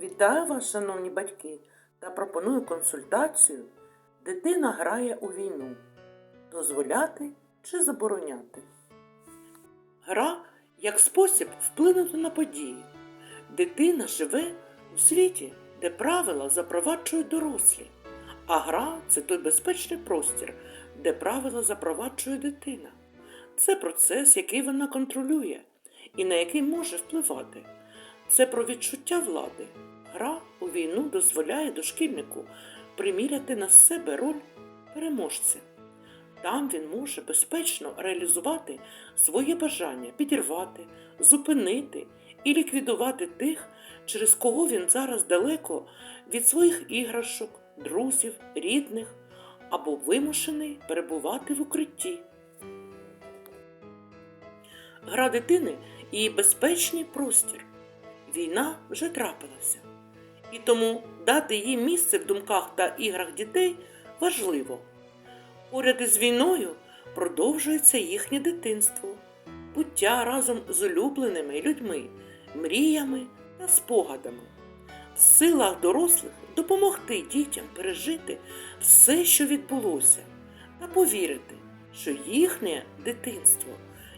Вітаю вас, шановні батьки, та пропоную консультацію. Дитина грає у війну. Дозволяти чи забороняти? Гра як спосіб вплинути на події. Дитина живе у світі, де правила запроваджують дорослі, а гра це той безпечний простір, де правила запроваджує дитина. Це процес, який вона контролює і на який може впливати. Це про відчуття влади. Війну дозволяє дошкільнику приміряти на себе роль переможця. Там він може безпечно реалізувати своє бажання підірвати, зупинити і ліквідувати тих, через кого він зараз далеко від своїх іграшок, друзів, рідних або вимушений перебувати в укритті. Гра дитини і безпечний простір. Війна вже трапилася. І тому дати їй місце в думках та іграх дітей важливо. Поряд із війною продовжується їхнє дитинство, буття разом з улюбленими людьми, мріями та спогадами. В силах дорослих допомогти дітям пережити все, що відбулося, та повірити, що їхнє дитинство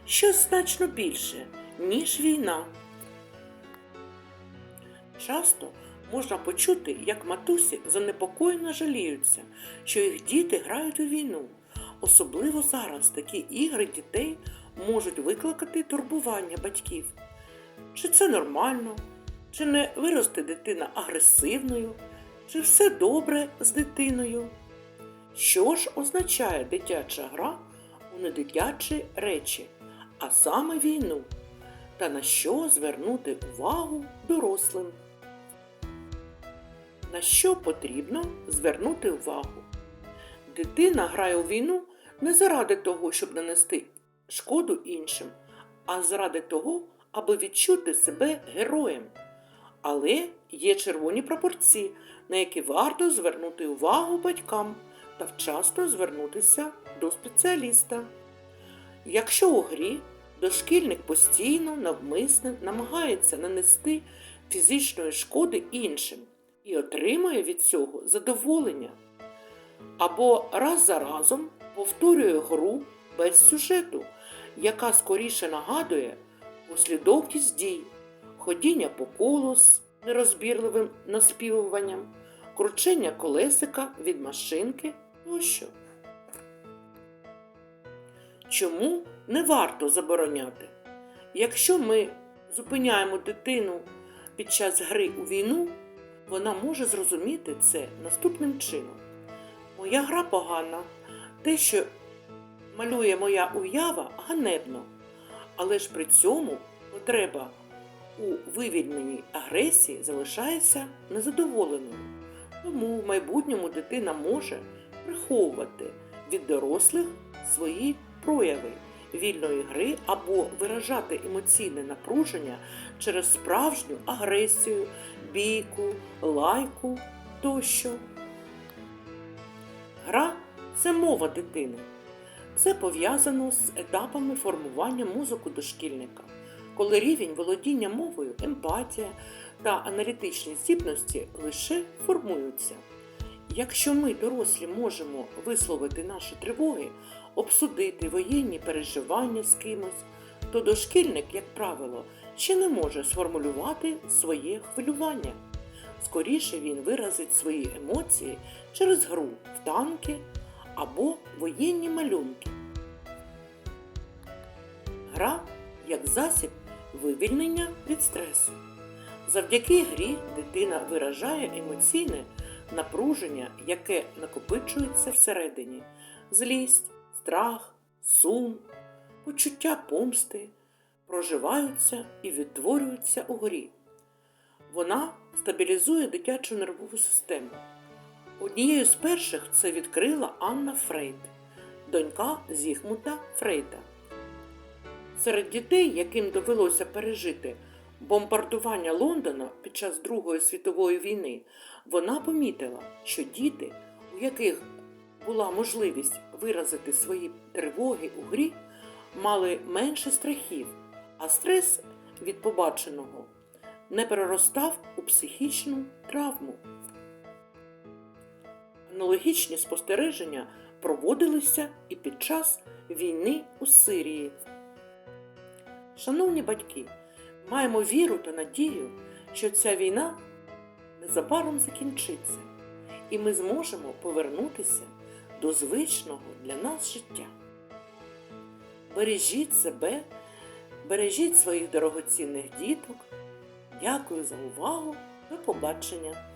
щось значно більше, ніж війна. Часто можна почути, як матусі занепокоєно жаліються, що їх діти грають у війну. Особливо зараз такі ігри дітей можуть викликати турбування батьків. Чи це нормально, чи не виросте дитина агресивною, чи все добре з дитиною? Що ж означає дитяча гра у недитячі речі, а саме війну? Та на що звернути увагу дорослим? На що потрібно звернути увагу? Дитина грає у війну не заради того, щоб нанести шкоду іншим, а заради того, аби відчути себе героєм. Але є червоні прапорці, на які варто звернути увагу батькам та вчасно звернутися до спеціаліста. Якщо у грі дошкільник постійно навмисне намагається нанести фізичної шкоди іншим і отримує від цього задоволення, або раз за разом повторює гру без сюжету, яка скоріше нагадує послідовність дій, ходіння по колу з нерозбірливим наспівуванням, кручення колесика від машинки тощо. Чому не варто забороняти? Якщо ми зупиняємо дитину під час гри у війну, вона може зрозуміти це наступним чином. Моя гра погана, те, що малює моя уява, ганебно, але ж при цьому потреба у вивільненій агресії залишається незадоволеною. Тому в майбутньому дитина може приховувати від дорослих свої прояви вільної гри або виражати емоційне напруження через справжню агресію, бійку, лайку тощо. Гра це мова дитини. Це пов'язано з етапами формування мозку дошкільника, коли рівень володіння мовою, емпатія та аналітичні здібності лише формуються. Якщо ми, дорослі, можемо висловити наші тривоги, обсудити воєнні переживання з кимось, то дошкільник, як правило, ще не може сформулювати своє хвилювання. Скоріше він виразить свої емоції через гру в танки або воєнні малюнки. Гра як засіб вивільнення від стресу. Завдяки грі дитина виражає емоційне напруження, яке накопичується всередині, злість, страх, сум, почуття помсти проживаються і відтворюються у грі. Вона стабілізує дитячу нервову систему. Однією з перших це відкрила Анна Фрейд, донька Зігмунда Фрейда. Серед дітей, яким довелося пережити бомбардування Лондона під час Другої світової війни, вона помітила, що діти, у яких була можливість виразити свої тривоги у грі, мали менше страхів, а стрес від побаченого не переростав у психічну травму. Аналогічні спостереження проводилися і під час війни у Сирії. Шановні батьки, маємо віру та надію, що ця війна незабаром закінчиться, і ми зможемо повернутися до звичного для нас життя. Бережіть себе, бережіть своїх дорогоцінних діток. Дякую за увагу. До побачення!